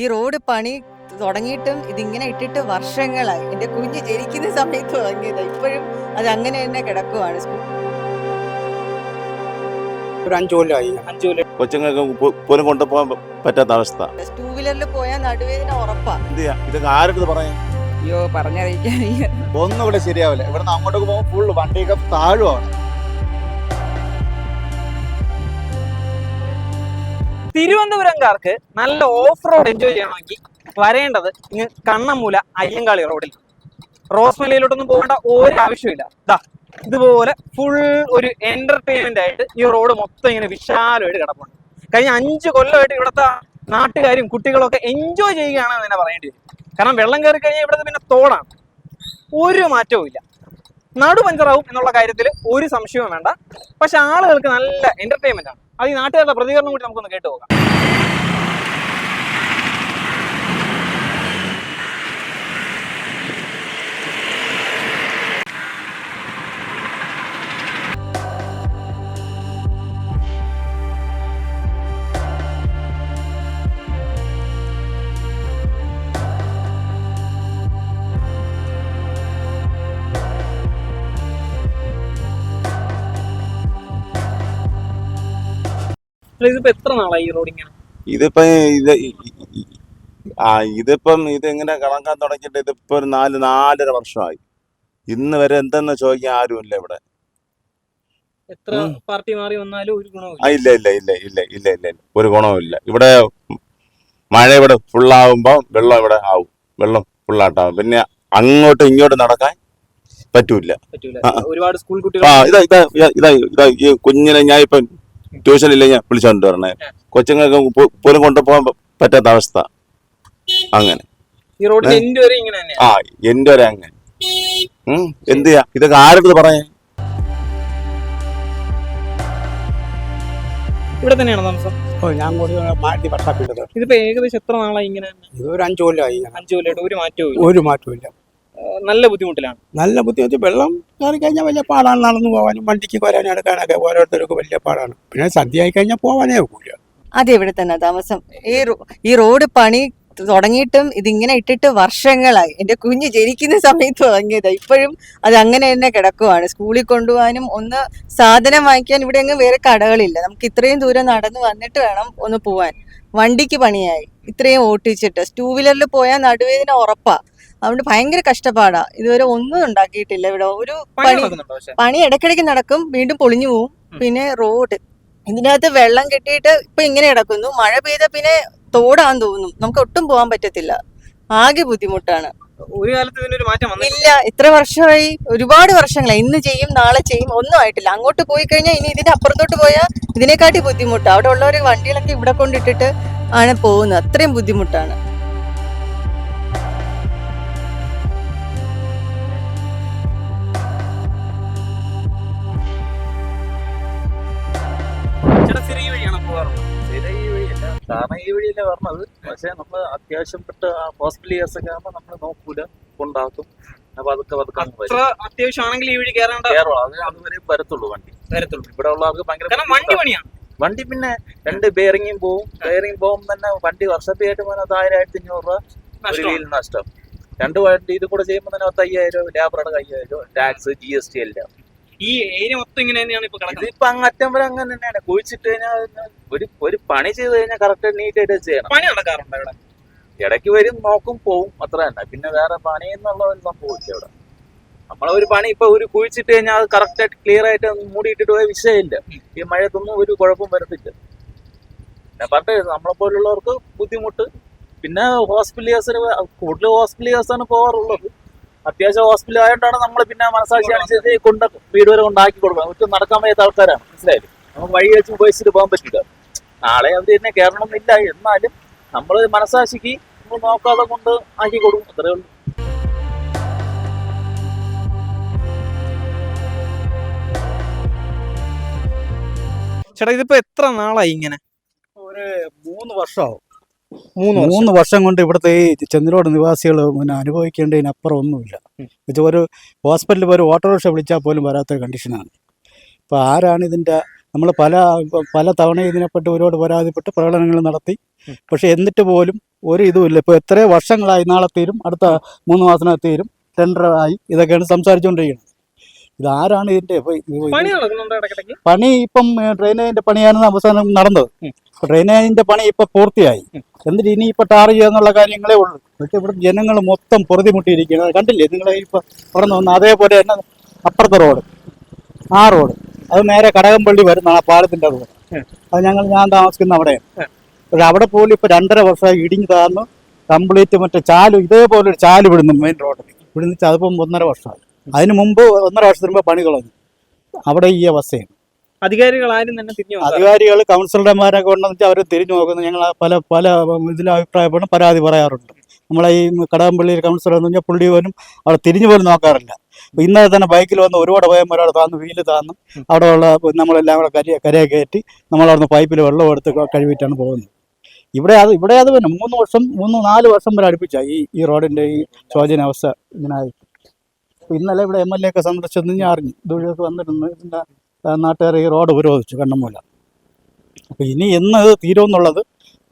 ഈ റോഡ് പണി തുടങ്ങിയിട്ടും ഇതിങ്ങനെ ഇട്ടിട്ട് വർഷങ്ങളായി. എന്റെ കുഞ്ഞ് ജനിക്കുന്ന സമയത്ത് തുടങ്ങിയത്. ഇപ്പോഴും അത് അങ്ങനെ തന്നെ കിടക്കുവാണ് ഒരു അഞ്ചു കൊല്ലമായി അഞ്ചു കൊല്ലം. കൊച്ചുങ്ങൾക്ക് പോലും കൊണ്ടുപോകാൻ പറ്റാത്ത അവസ്ഥ. ടൂ വീലറിൽ പോയാൽ നടുവേദന ഉറപ്പാ. എന്ത് ചെയ്യാ? ഇതൊക്കെ ആരുടെ പറയാം അയ്യോ പറഞ്ഞറിയിക്കാൻ ഒന്നും ഇവിടെ ശരിയാവില്ല. ഇവിടെ നിന്ന് അങ്ങോട്ട് പോകുമ്പോൾ ഫുള്ള് വണ്ടിയൊക്കെ താഴുവാണ്. തിരുവനന്തപുരംകാർക്ക് നല്ല ഓഫ് റോഡ് എൻജോയ് ചെയ്യണമെങ്കിൽ വരേണ്ടത് ഇങ്ങ് കണ്ണമൂല അയ്യങ്കാളി റോഡിൽ റോസ്മലയിലോട്ടൊന്നും പോകേണ്ട ഒരു ആവശ്യമില്ല ഇതാ ഇതുപോലെ ഫുൾ ഒരു എന്റർടൈൻമെന്റ് ആയിട്ട് ഈ റോഡ് മൊത്തം ഇങ്ങനെ വിശാലമായിട്ട് കിടപ്പുണ്ട്. കഴിഞ്ഞ അഞ്ച് കൊല്ലമായിട്ട് ഇവിടുത്തെ നാട്ടുകാരും കുട്ടികളൊക്കെ എൻജോയ് ചെയ്യുകയാണെന്ന് തന്നെ പറയേണ്ടി വരും. കാരണം വെള്ളം കയറി കഴിഞ്ഞാൽ ഇവിടുത്തെ പിന്നെ തോടാണ്. ഒരു മാറ്റവും ഇല്ല. എന്നുള്ള കാര്യത്തിൽ ഒരു സംശയവും വേണ്ട. പക്ഷെ ആളുകൾക്ക് നല്ല എന്റർടൈൻമെന്റ് ആണ്. അത് ഈ നാട്ടുകാരുടെ പ്രതികരണം കൂടി നമുക്കൊന്ന് കേട്ടു പോകാം ഇതിപ്പോ എത്ര നാളായി ഈ റോഡ് ഇങ്ങനെ? ഇതിപ്പോ ഇത് ആ ഇതിപ്പം ഇത് ഇങ്ങനെ കളങ്കാൻ തുടങ്ങിയിട്ട് ഇതിപ്പോ ഒരു നാല് നാലര വർഷമായി. ഇന്ന് വരെ എന്തെന്ന് ചോദിക്കാൻ ആരുമില്ല ഇവിടെ. എത്ര പാർട്ടി മാറി വന്നാലും ഒരു ഗുണവും ഇല്ല. ഇല്ല ഇല്ല ഇല്ല ഇല്ല ഇല്ല ഇല്ല ഒരു ഗുണവും ഇല്ല. ഇവിടെ മഴ ഇവിടെ ഫുള്ളാവുമ്പോ വെള്ളം ഇവിടെ ആവും. വെള്ളം ഫുള്ളാട്ടാവും പിന്നെ അങ്ങോട്ടും ഇങ്ങോട്ടും നടക്കാൻ പറ്റൂല. ഒരുപാട് സ്കൂൾ കുട്ടികൾ ഇതാ ഇതാ- ഇതാ ഇതാ ഈ കുഞ്ഞിനെ ഞാൻ ഇപ്പം ട്യൂഷനില്ല ഞാൻ വിളിച്ചോണ്ട് വരണേ. കൊച്ചുങ്ങൾക്ക് പോലും കൊണ്ടുപോകാൻ പ- പറ്റാത്ത അവസ്ഥ. അങ്ങനെ. ഈ റോഡിന്റെ എൻഡ് വരെ ഇങ്ങനെ ആ എന്റെ വരെ അങ്ങനെ. എന്ത് ചെയ്യാ? ഇതൊക്കെ ആരുടെ പറയാ? ഇവിടെ തന്നെയാണ് താമസം? ഓ ഞാൻ കൂടി മാറ്റി വർഷാപ്പിട്ടത്. ഇതിപ്പോ ഏകദേശം എത്ര നാളായി ഇങ്ങനെ? ഇത് ഒരു അഞ്ചു കൊല്ലമായി അഞ്ചു കൊല്ലമായിട്ട് ഒരു മാറ്റവും ഇല്ല. ഒരു മാറ്റവും ഏഹ് നല്ല ബുദ്ധിമുട്ടിലാണ്. നല്ല ബുദ്ധിമുട്ട് വെള്ളം കയറി കഴിഞ്ഞാൽ വലിയ പാടാണ്. നടന്നു പോകാനും വണ്ടിക്ക് വരാനും എടുക്കാനൊക്കെ ഓരോരുത്തർക്ക് വലിയ പാടാണ്. പിന്നെ സദ്യ ആയി കഴിഞ്ഞാൽ പോകാനേ ഒക്കില്ല അതെ ഇവിടെ തന്നെ താമസം. ഈ ഈ റോഡ് പണി തുടങ്ങിയിട്ടും ഇതിങ്ങനെ ഇട്ടിട്ട് വർഷങ്ങളായി. എന്റെ കുഞ്ഞ് ജനിക്കുന്ന സമയത്ത് തുടങ്ങിയതാണ് ഇപ്പോഴും അത് അങ്ങനെ തന്നെ കിടക്കുവാണ്. സ്കൂളിൽ കൊണ്ടുപോകാനും ഒന്ന് സാധനം വാങ്ങിക്കാൻ ഇവിടെ അങ്ങ് വേറെ കടകളില്ല. നമുക്ക് ഇത്രയും ദൂരം നടന്ന് വന്നിട്ട് വേണം ഒന്ന് പോവാൻ. വണ്ടിക്ക് പണിയായി. ഇത്രയും ഓട്ടിച്ചിട്ട്. ടൂ വീലറിൽ പോയാൽ നടുവേദന ഉറപ്പാ. അതുകൊണ്ട് ഭയങ്കര കഷ്ടപ്പാടാ. ഇതുവരെ ഒന്നും ഉണ്ടാക്കിയിട്ടില്ല ഇവിടെ. ഒരു പണി പണി ഇടയ്ക്കിടയ്ക്ക് നടക്കും. വീണ്ടും പൊളിഞ്ഞു പോവും. പിന്നെ റോഡ്. ഇതിനകത്ത് വെള്ളം കെട്ടിയിട്ട് ഇപ്പൊ ഇങ്ങനെ കിടക്കുന്നു. മഴ പെയ്ത പിന്നെ തോടാന്ന് തോന്നും നമുക്ക് ഒട്ടും പോകാൻ പറ്റത്തില്ല. ആകെ ബുദ്ധിമുട്ടാണ്. ഒരു കാലത്ത് ഇതിനൊരു മാറ്റം വന്നില്ല. ഇല്ല. ഇത്ര വർഷമായി. ഒരുപാട് വർഷങ്ങളായി. ഇന്ന് ചെയ്യും നാളെ ചെയ്യും. ഒന്നും ആയിട്ടില്ല. അങ്ങോട്ട് പോയി കഴിഞ്ഞാൽ ഇനി ഇതിന്റെ അപ്പുറത്തോട്ട് പോയാൽ ഇതിനെക്കാട്ടി ബുദ്ധിമുട്ടാണ് അവിടെ ഉള്ളവർ വണ്ടികളൊക്കെ ഇവിടെ കൊണ്ടിട്ടിട്ട് ആണ് പോകുന്നത്. അത്രയും ബുദ്ധിമുട്ടാണ്. കാരണം ഈ വഴിയല്ലേ പറഞ്ഞത് പക്ഷെ നമ്മൾ അത്യാവശ്യം പെട്ട് ഹോസ്പിറ്റൽ കേസ് ഒക്കെ ആകുമ്പോൾ നമ്മൾ നോക്കൂല കൊണ്ടാക്കും. അപ്പൊ അതൊക്കെ പതുക്കെ അങ്ങ് അത്ര വരും. അത്യാവശ്യമാണെങ്കിൽ ഈ വഴി കയറേണ്ട കേരളം അത് അതുവരെ വരത്തുള്ളൂ വണ്ടി. തരത്തുള്ളൂ ഇവിടെ ഉള്ളവർക്ക് ഭയങ്കര കാരണം വണ്ടി ബുദ്ധിമുട്ടാണ്. പണിയാണ്. വണ്ടി പിന്നെ രണ്ട് ബെയറിങ്ങും പോവും. ബെയറിംഗ് പോകുമ്പോൾ തന്നെ വണ്ടി വർഷത്തേക്ക് പോകുന്നത് ആയിരം ആയിരത്തി അഞ്ഞൂറ് രൂപ. ഒരു നഷ്ടമാണ്. വീൽ നഷ്ടം. രണ്ട് വണ്ടി ഇത് കൂടെ ചെയ്യുമ്പോൾ തന്നെ പത്ത് അയ്യായിരം ലേബറുടെ അയ്യായിരം ടാക്സ് ജി എസ് ടി എല്ലാം. ഈ ഏരിയ മൊത്തം ഇങ്ങനെ തന്നെയാണ് ഇപ്പൊ കിടക്കുന്നത്. ഇതിപ്പോ അങ്ങറ്റം വരെ അങ്ങനെ തന്നെയാണ്. കുഴിച്ചിട്ട് കഴിഞ്ഞാൽ ഒരു ഒരു പണി ചെയ്ത് കഴിഞ്ഞാൽ കറക്റ്റ് നീറ്റ് ആയിട്ട് ചെയ്യണം. പണി നടക്കാറുണ്ട് ഇവിടെ ഇടയ്ക്ക് വരും നോക്കും പോവും. അത്ര തന്നെ. പിന്നെ വേറെ പണി എന്നുള്ള ഒരു സംഭവിച്ചു നമ്മളെ ഒരു പണി ഇപ്പൊ ഒരു കുഴിച്ചിട്ട് കഴിഞ്ഞാൽ അത് കറക്റ്റ് ആയിട്ട് ക്ലിയർ ആയിട്ട് മൂടിയിട്ടിട്ട് പോയ വിഷയമില്ല. ഈ മഴയത്തൊന്നും ഒരു കുഴപ്പം വരത്തില്ല. പിന്നെ പറഞ്ഞത് നമ്മളെ പോലുള്ളവർക്ക് ബുദ്ധിമുട്ട്. പിന്നെ ഹോസ്പിറ്റൽ കേസിന് കൂടുതൽ ഹോസ്പിറ്റൽ കേസാണ് പോകാറുള്ളത്. അത്യാവശ്യം ഹോസ്പിറ്റൽ ആയതുകൊണ്ടാണ് നമ്മൾ പിന്നെ മനസ്സാക്ഷി അനുസരിച്ച് കൊണ്ട് വീട് വരെ കൊണ്ടാക്കി കൊടുക്കണം ഒറ്റ നടക്കാൻ വയ്യാത്ത ആൾക്കാരാണ്. മനസ്സിലായില്ലേ? നമുക്ക് വഴി വെച്ച് ഉപയോഗിച്ചിട്ട് പോകാൻ പറ്റില്ല. നാളെ അവർ തന്നെ കയറണം എന്നില്ല എന്നാലും നമ്മൾ മനസാക്ഷിക്ക് നമ്മൾ നോക്കാതെ കൊണ്ട് ആക്കി കൊടുക്കും. അത്രേ ഉള്ളൂ. ചേട്ടാ ഇതിപ്പോ എത്ര നാളായി ഇങ്ങനെ? ഒരു മൂന്ന് വർഷമാവും. മൂന്ന് വർഷം. മൂന്ന് വർഷം കൊണ്ട് ഇവിടുത്തെ ഈ ചെന്നിലോട് നിവാസികൾ പിന്നെ അനുഭവിക്കേണ്ടതിനപ്പുറം ഒന്നുമില്ല. ഇത് ഒരു ഹോസ്പിറ്റലിൽ ഒരു ഓട്ടോറിക്ഷ വിളിച്ചാൽ പോലും വരാത്ത കണ്ടീഷനാണ്. ഇപ്പോൾ ആരാണ് ഇതിന്റെ നമ്മൾ പല പല തവണ ഇതിനെപ്പറ്റി ഒരുപാട് പരാതിപ്പെട്ട് പ്രകടനങ്ങൾ നടത്തി. പക്ഷേ എന്നിട്ട് പോലും ഒരു ഇതുമില്ല. ഇപ്പോൾ എത്ര വർഷങ്ങളായി നാളെ തീരും അടുത്ത മൂന്ന് മാസത്തിനകത്ത് തീരും ടെൻഡറായി ആയി ഇതൊക്കെയാണ് സംസാരിച്ചുകൊണ്ടിരിക്കുന്നത്. ഇത് പണി നടക്കുന്നുണ്ടോ ഇടയ്ക്കിടയ്ക്ക്? പണി ഇപ്പം ഡ്രെയിനേജിന്റെ പണിയാണ് അവസാനം നടന്നത്. ഡ്രെയിനേജിന്റെ പണി ഇപ്പൊ പൂർത്തിയായി. എന്നിട്ട് ഇനി ഇപ്പൊ ടാർ ചെയ്യാന്നുള്ള കാര്യങ്ങളേ ഉള്ളൂ. പക്ഷെ ഇവിടെ ജനങ്ങൾ മൊത്തം പൊറുതിമുട്ടിയിരിക്കുന്നത് കണ്ടില്ലേ? നിങ്ങൾ ഇപ്പൊ അവിടെ നിന്ന് അതേപോലെ തന്നെ അപ്പുറത്തെ റോഡ് ആ റോഡ് അത് നേരെ കടകംപള്ളി വരുന്നതാണ് ആ പാലത്തിന്റെ റോഡ് അത് ഞങ്ങൾ ഞാൻ താമസിക്കുന്ന അവിടെ പക്ഷെ അവിടെ പോലും ഇപ്പൊ രണ്ടര വർഷമായി ഇടിഞ്ഞു താന്നു കംപ്ലീറ്റ് മറ്റേ ചാൽ ഇതേപോലെ ഒരു ചാൽ വിടുന്നു മെയിൻ റോഡിൽ ഇവിടുന്ന് അതിപ്പം ഒന്നര വർഷമായി. അതിന് മുമ്പ് ഒന്നര വർഷത്തിന് മുമ്പ് പണി കളഞ്ഞു അവിടെ ഈ അവസ്ഥയാണ്. അധികാരികൾ ആരും തന്നെ തിരിഞ്ഞു. അധികാരികൾ കൗൺസിലർമാരൊക്കെ ഉണ്ടെന്ന് അവർ തിരിഞ്ഞു നോക്കുന്നു. ഞങ്ങൾ പല പല ഇതിൽ അഭിപ്രായപ്പെടും പരാതി പറയാറുണ്ട്. നമ്മളെ ഈ കടകംപള്ളി കൗൺസിലർ എന്ന് പറഞ്ഞാൽ പുള്ളി പോലും അവിടെ തിരിഞ്ഞു പോലും നോക്കാറില്ല. ഇന്നലെ തന്നെ ബൈക്കിൽ വന്ന് ഒരുപാട് ഒരാൾ താന്ന് വീൽ താന്ന്. അവിടെ ഉള്ള നമ്മളെല്ലാം കൂടെ കരി കരയെ കയറ്റി നമ്മളവിടുന്ന് പൈപ്പിൽ വെള്ളം എടുത്ത് കഴിവിട്ടാണ് പോകുന്നത്. ഇവിടെ അത് ഇവിടെ അത് തന്നെ മൂന്ന് വർഷം മൂന്ന് നാല് വർഷം വരെ അടുപ്പിച്ച ഈ ഈ റോഡിന്റെ ഈ ശോചനാവസ്ഥ ഇങ്ങനെ ഇന്നലെ ഇവിടെ എം എൽ എ ഒക്കെ സന്ദർശിച്ചെന്ന് ഞാൻ അറിഞ്ഞു. ഇതുവഴിയൊക്കെ വന്നിരുന്നു. ഇതിന്റെ നാട്ടുകാർ ഈ റോഡ് ഉപരോധിച്ചു കണ്ണമൂല. അപ്പോൾ ഇനി എന്ന് തീരുമെന്നുള്ളത്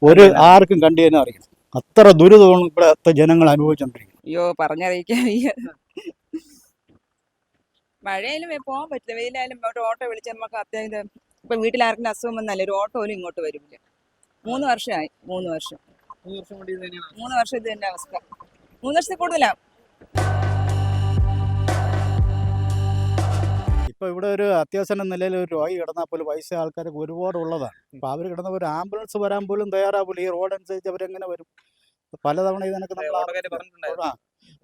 ഒരു ആർക്കും കണ്ടു തന്നെ അറിയണം. അത്ര ദുരിതമാണ് ഇവിടെ ജനങ്ങൾ അനുഭവിച്ചുകൊണ്ടിരിക്കുന്നത് അയ്യോ പറഞ്ഞറിയിക്കാൻ മഴയിലും പോകാൻ പറ്റില്ല. വെയിലായാലും ഒരു ഓട്ടോ വിളിച്ച് നമുക്ക് അത്യാവശ്യം ഇപ്പൊ വീട്ടിൽ ആർക്കും അസുഖം വന്നാലും ഒരു ഓട്ടോ പോലും ഇങ്ങോട്ട് വരില്ല മൂന്ന് വർഷമായി. മൂന്ന് വർഷം. മൂന്ന് വർഷം കൊണ്ട് ഇത് മൂന്ന് വർഷം ഇത് തന്നെ അവസ്ഥ. മൂന്ന് വർഷത്തിൽ കൂടുതലാണ് ഇപ്പൊ ഇവിടെ ഒരു അത്യാവശ്യം നിലയിൽ ഒരു രോഗി കിടന്നാൽ പോലും പൈസ ആൾക്കാർക്ക് ഒരുപാട് ഉള്ളതാണ് അപ്പൊ അവർ കിടന്ന ഒരു ആംബുലൻസ് വരാൻ പോലും തയ്യാറാവില്ല ഈ റോഡ് അനുസരിച്ച് അവരെങ്ങനെ വരും? പലതവണ ഇതിനൊക്കെ നമ്മൾ. ആ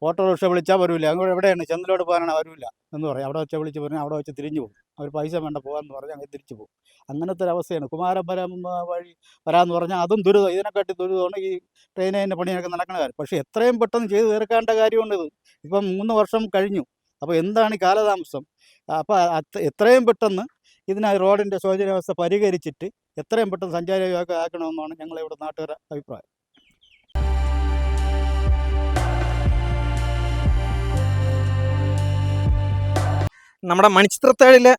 ഓട്ടോറിക്ഷ വിളിച്ചാൽ വരില്ല അങ്ങോട്ട് എവിടെയാണ്? ചെന്നലോട് പോകാനാണ് വരില്ല എന്ന് പറയും. അവിടെ വെച്ച് വിളിച്ച് പറഞ്ഞാൽ അവിടെ വെച്ച് തിരിഞ്ഞു പോകും. അവർ പൈസ വേണ്ട പോകാന്ന് പറഞ്ഞാൽ അങ്ങനെ തിരിച്ചു പോകും. അങ്ങനത്തെ ഒരു അവസ്ഥയാണ് കുമാരൻ വരാൻ വഴി വരാന്ന് പറഞ്ഞാൽ അതും ദുരിതം. ഇതിനെക്കാട്ടി ദുരിതമാണ് ഈ ട്രെയിനിന്റെ പണിയൊക്കെ നടക്കുന്ന കാര്യം. പക്ഷേ എത്രയും പെട്ടെന്ന് ചെയ്ത് തീർക്കേണ്ട കാര്യമുണ്ട് ഇത്. ഇപ്പം മൂന്ന് വർഷം കഴിഞ്ഞു. അപ്പോൾ എന്താണ് കാലതാമസം? അപ്പോൾ എത്രയും പെട്ടെന്ന് ഇതിന് റോഡിന്റെ ശോചനാവസ്ഥ പരിഹരിച്ചിട്ട് എത്രയും പെട്ടെന്ന് സഞ്ചാരിയൊക്കെ ആക്കണമെന്നാണ് ഞങ്ങളിവിടെ നാട്ടുകാരുടെ അഭിപ്രായം. നമ്മുടെ മണിച്ചിത്രത്താഴിലെ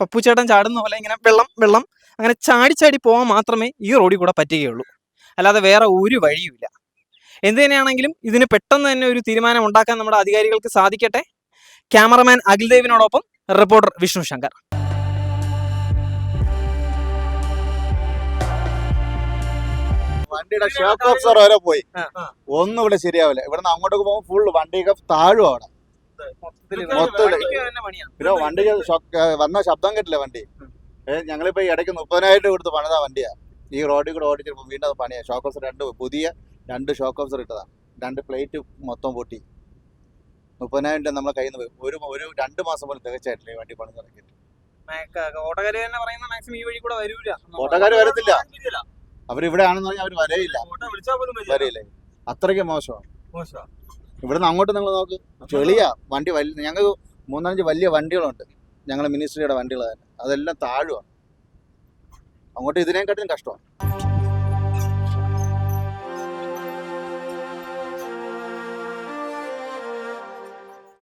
പപ്പുച്ചേട്ടൻ ചാടുന്ന പോലെ ഇങ്ങനെ വെള്ളം വെള്ളം അങ്ങനെ ചാടി ചാടി പോകാൻ മാത്രമേ ഈ റോഡിൽ കൂടെ പറ്റുകയുള്ളൂ. അല്ലാതെ വേറെ ഒരു വഴിയുമില്ല. എന്ത് തന്നെയാണെങ്കിലും ഇതിന് പെട്ടെന്ന് തന്നെ ഒരു തീരുമാനം ഉണ്ടാക്കാൻ നമ്മുടെ അധികാരികൾക്ക് സാധിക്കട്ടെ. ക്യാമറമാൻ അഖിൽദേവിനോടൊപ്പം റിപ്പോർട്ടർ വിഷ്ണു ശങ്കർ. വണ്ടിയുടെ ഷോക്ക് ഓഫ്സർ വരെ പോയി. ഒന്നും ഇവിടെ ശരിയാവില്ല. ഇവിടെ നിന്ന് അങ്ങോട്ട് പോകുമ്പോൾ ഫുൾ വണ്ടിയൊക്കെ താഴും അവിടെ. മൊത്തം പിന്നെ വണ്ടി വന്ന ശബ്ദം കേട്ടില്ല വണ്ടി. ഞങ്ങളിപ്പോ ഇടയ്ക്ക് മുപ്പതിനായിരം കൊടുത്ത് പണിതാ വണ്ടിയാ. ഈ റോഡിൽ കൂടെ ഓടിച്ചപ്പോ വീണ്ടും അത് പണിയാ. ഷോക്ക് ഓഫ്സർ രണ്ട് പുതിയ രണ്ട് ഷോക്ക് ഓഫ്സർ ഇട്ടതാ. രണ്ട് പ്ലേറ്റ് മൊത്തം പൊട്ടി. മുപ്പതിനായിരം രൂപ നമ്മളെ കയ്യിൽ നിന്ന് പോയി ഒരു ഒരു രണ്ട് മാസം പോലും തികച്ചായിട്ടില്ല ഈ വണ്ടി പണി തുടങ്ങിയിട്ട് ഓട്ടോക്കാര് തന്നെ പറയുന്ന മാക്സിമം ഈ വഴി കൂടെ വരൂല. ഓട്ടോക്കാര് വരത്തില്ല. അവരിവിടെ ആണെന്ന് പറഞ്ഞാൽ അവർ വരയില്ല വരയില്ല അത്രയ്ക്ക് മോശമാണ്. ഇവിടുന്ന് അങ്ങോട്ട് നിങ്ങൾ നോക്ക്. ചെളിയാ വണ്ടി വലിയ ഞങ്ങൾക്ക് മൂന്നാലഞ്ച് വലിയ വണ്ടികളുണ്ട്. ഞങ്ങളെ മിനിസ്ട്രിയുടെ വണ്ടികൾ തന്നെ. അതെല്ലാം താഴുവാണ്. അങ്ങോട്ട് ഇതിനെക്കാട്ടിലും കഷ്ടമാണ്.